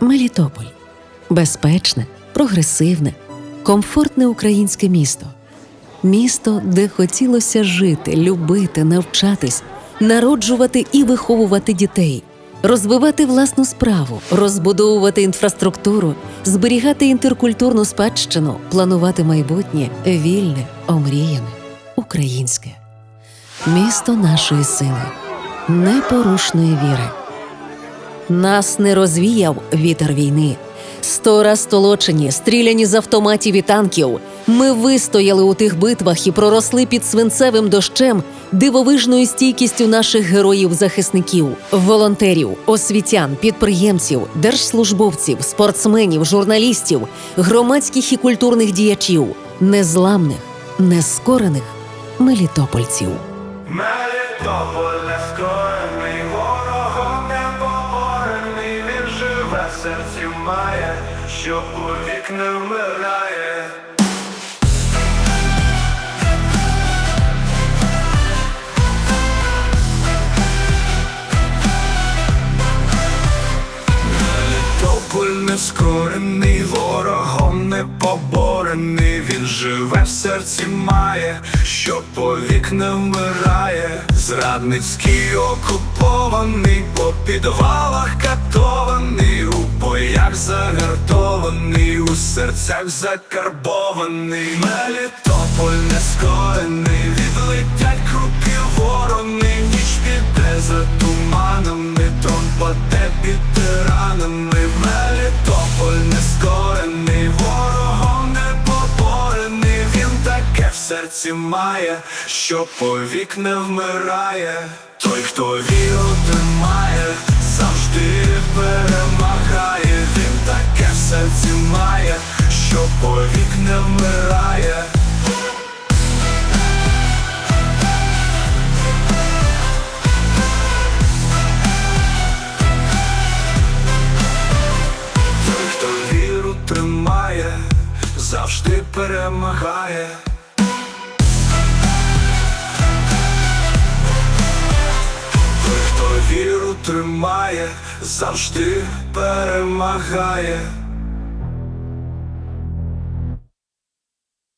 Мелітополь безпечне, прогресивне, комфортне українське місто. Місто, де хотілося жити, любити, навчатись, народжувати і виховувати дітей, розвивати власну справу, розбудовувати інфраструктуру, зберігати інтеркультурну спадщину, планувати майбутнє вільне, омріяне, українське. Місто нашої сили, непорушної віри. Нас не розвіяв вітер війни. Сто раз толочені, стріляні з автоматів і танків. Ми вистояли у тих битвах і проросли під свинцевим дощем дивовижною стійкістю наших героїв-захисників, волонтерів, освітян, підприємців, держслужбовців, спортсменів, журналістів, громадських і культурних діячів, незламних, нескорених мелітопольців. Мелітополь не серці має, що повік не вмирає. Мелітополь не скорений, ворогом не поборений, він живе в серці має, що повік не вмирає, зрадницький окупований, по підвалах катований, у загартований, у серцях закарбований, Мелітополь не скорений, відлетять крупі ворони, ніч піде за туманами, трон паде під тиранами, Мелітополь не скорений, ворогом не поборений, він таке в серці має, що повік не вмирає, той, хто віру тримає, що повік не вмирає. Той, хто віру тримає, завжди перемагає. Той, хто віру тримає, завжди перемагає.